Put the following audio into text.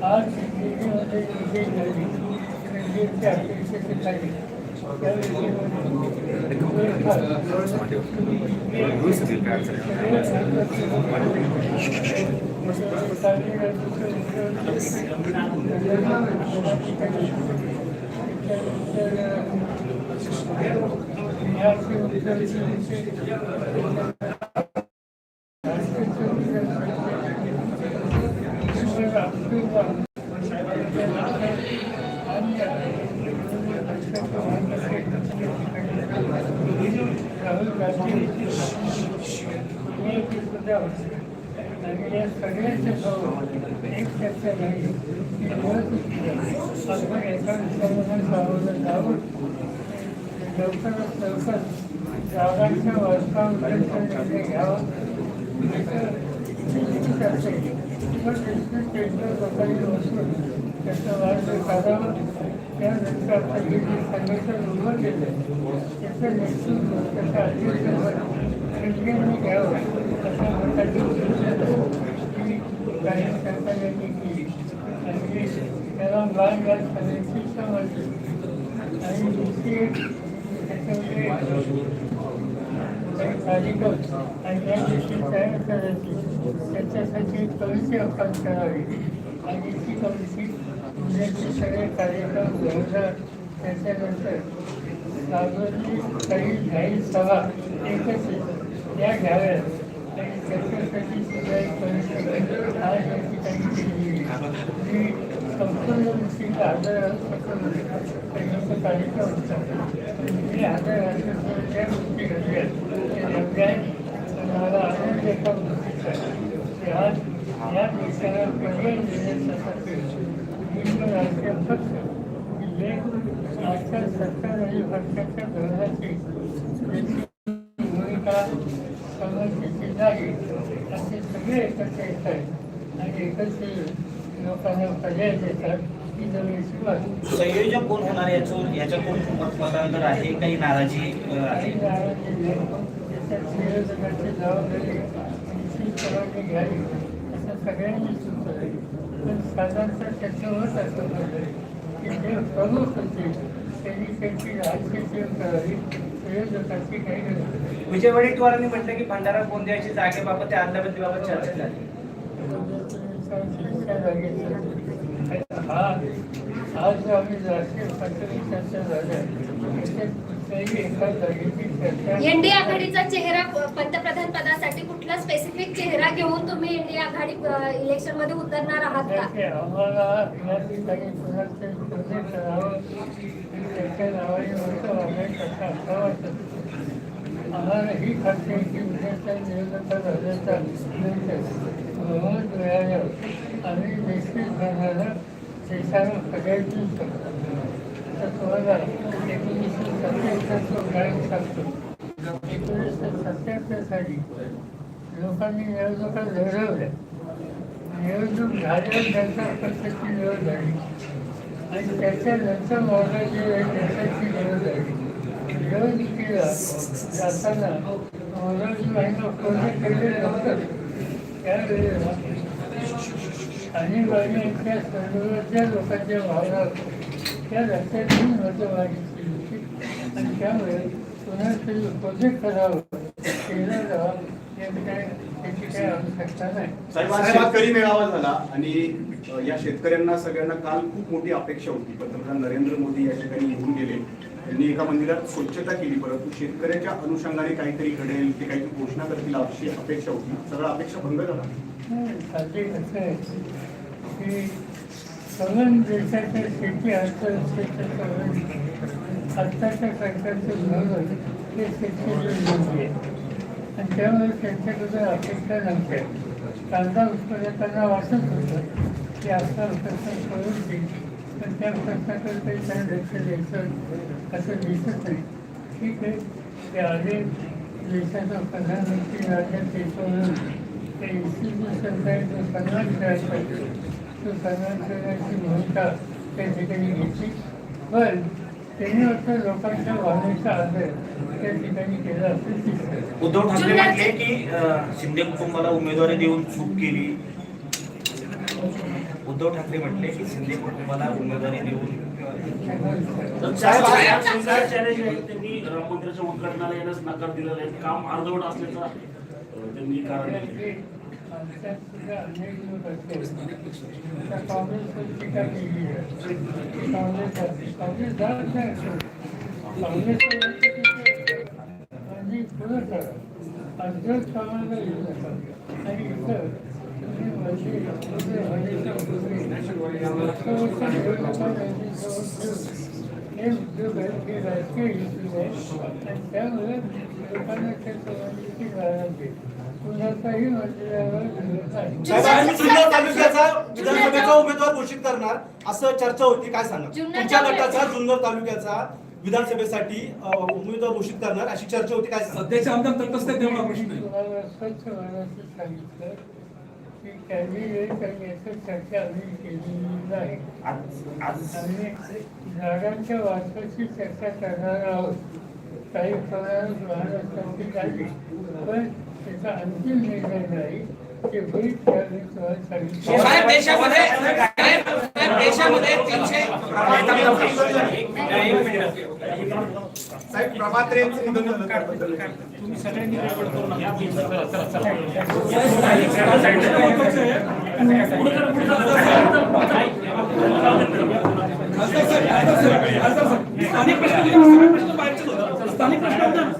आज दिल्लीमध्ये विजय झाली रणजितचे एक चर्चा झाली की आपण एका विषयामध्ये सावरलं जावं लवकरात लवकर जागांच्या निर्णय घ्यावा चर्चा केली पण निश्चित त्याचा वाद काढावा त्यानंतर आपण हे जे संघटन त्याचं नेतृत्व त्याचा अध्यक्षपद घ्यावं अशा प्रकारची सूचना ही काही केली आणि त्याला मान घाल सगळ्यांची समजली आणि दुसरी एक त्याच्यामध्ये कार्यक्रम आणि या दिवशी तयार करायची त्याच्यासाठी एक कमिटी आपण करावी आणि ती कमिटी उद्याचे सगळे कार्यक्रम व्यवहार त्याच्यानंतर सार्वजनिक काही जाहीर सभा एकत्रित या घ्याव्यात आणि त्याच्यासाठी सुद्धा एक कमिटी आज या ठिकाणी केली संपूर्ण गोष्टीचा आदर कार्यक्रम होता मी आदर गोष्टी घडल्या त्या मला आनंद एका गोष्टीचा की आज या देशाला पर्याय देण्यासाठी विविध राज्य पक्ष जे आजच्या सरकार आणि पक्षाच्या धोरणाची भूमिका समजण्याची नाही असे सगळे एकत्र येत आहेत आणि एकत्र लोकांना पर्याय देतात ही जमीन संयोजक कोण होणार याचं याच्या कोण मतांतर आहे? काही नाराजी अ, आहे? त्याच्यात जबाबदारी निश्चितपणाने घ्यावी असं सगळ्यांनी सुचवलं पण साधारणतः त्याचं असं की जे प्रमुख होते त्यांनी त्यांची राजकीय करावी काही गरज नाही. विजय वडेट्टीवारांनी म्हटलं की भंडारा गोंदियाची जागेबाबत त्या अदलाबदलीबाबत चर्चा झाली. आज आम्ही राष्ट्रीय पातळी चर्चा झाल्या एनडीए आघाडीचा चेहरा पंतप्रधान पदासाठी कुठला स्पेसिफिक चेहरा घेऊन तुम्ही एनडीए आघाडी इलेक्शनमध्ये उतरणार आहात का? आम्हाला या ठिकाणी करावं त्याच्या नावाने मोठं वागायचं असं वाटत आम्हाला ही खात्री आहे की उद्याच्या निवडणुका झाल्याच्या नंतर बहुमत मिळाल्यावर आम्ही निश्चित धरणारा देशाला पर्याय देऊ शकतो तर तुम्हाला एकोणीसशे सत्याहत्तरचं उदाहरण सांगतो एकोणीसशे सत्याहत्तर साली लोकांनी निवडणुका लढवल्या निवडणूक झाल्यावर त्यांचा पक्षाची निवड झाली आणि त्याच्यानंतर मोराजी देशाची निवड झाली निवडणुकीला जाताना मोराजी नव्हतं त्यावेळेला आणि यांच्या सर्वच्या लोकांच्या भावना त्या लक्षात मतं मागितली होती आणि त्यामुळे पुन्हा ते प्रोजेक्ट करावं केलं जावं शेतकरी मेळावा झाला आणि या शेतकऱ्यांना सगळ्यांना काल खूप मोठी अपेक्षा होती. पंतप्रधान नरेंद्र मोदी या ठिकाणी येऊन गेले. त्यांनी एका मंदिरात स्वच्छता केली परंतु शेतकऱ्याच्या अनुषंगाने काहीतरी घडेल ते काहीतरी घोषणा करतील अशी अपेक्षा होती. सगळा अपेक्षा भंग झाला. साधे कसं आहे. की सगळं देशाच्या शेती अर्थव्यवस्थेचं सगळं आत्ताच्या सरकारचं धोरण हे शेतकरी आणि त्यामुळे त्यांच्याकडे अपेक्षा नव्हत्या. कांदा उत्पादकांना वाटत होतं की आपला प्रश्न करून देईल पण त्या प्रश्नाकडे काही त्यांना लक्ष द्यायचं असं दिसत नाही. ठीक आहे. ते आले. देशाचा प्रधानमंत्री राज्यात येतो. म्हणून ते इन्स्टिट्यूशन जो सन्मान करायला पाहिजे तो सन्मान करण्याची भूमिका त्या ठिकाणी घेतली. पण लोकांच्या आदर त्या ठिकाणी केला उद्धव ठाकरे म्हटले की अं, शिंदे कुटुंबाला उमेदवारी देऊन चूक केली. उद्धव ठाकरे म्हटले की शिंदे कुटुंबाला उमेदवारी देऊन साहेब आज त्यांनी राम मंदिराच्या उद्घाटनाला येण्यास नकार दिलेला आहे. काम अर्धवट असल्याचा त्यांनी कारण दिले. काँग्रेस काँग्रेस हे उद्योग आहे त्यामुळे लोकांना त्या संबंधीची नाराजी आहे. कुणाचाही मंदिरावर विरोध नाही साहेब, आम्ही जुन्नर तालुक्याचा विधानसभेचा उमेदवार घोषित करणार असं चर्चा होती. काय सांगा? जुन्नर तुमच्या तालुक्याचा- गटाचा जुन्नर तालुक्याचा विधानसभेसाठी अ, उमेदवार घोषित करणार अशी चर्चा होती. काय सांगा? सध्याचे आमदार तटस्थ आहेत प्रश्न आहे. तुम्हाला स्वच्छ मनाचं सांगितलं की याचं चर्चा आम्ही केलेली नाही आज आज आम्ही जागांच्या वाटपाची चर्चा करणार आहोत काही प्रमाणात महाराष्ट्राची झाली पण त्याचा अंतिम निर्णय नाही ते होईल साहेब देशामध्ये साहेब देशामध्ये तीनशे साहेब प्रभात रेंचं निधन झालं त्याबद्दल. तुम्ही सगळ्यांनी रेकॉर्ड करून घ्या चला चला चला स्थानिक प्रश्न स्थानिक प्रश्न बाहेरचे स्थानिक प्रश्न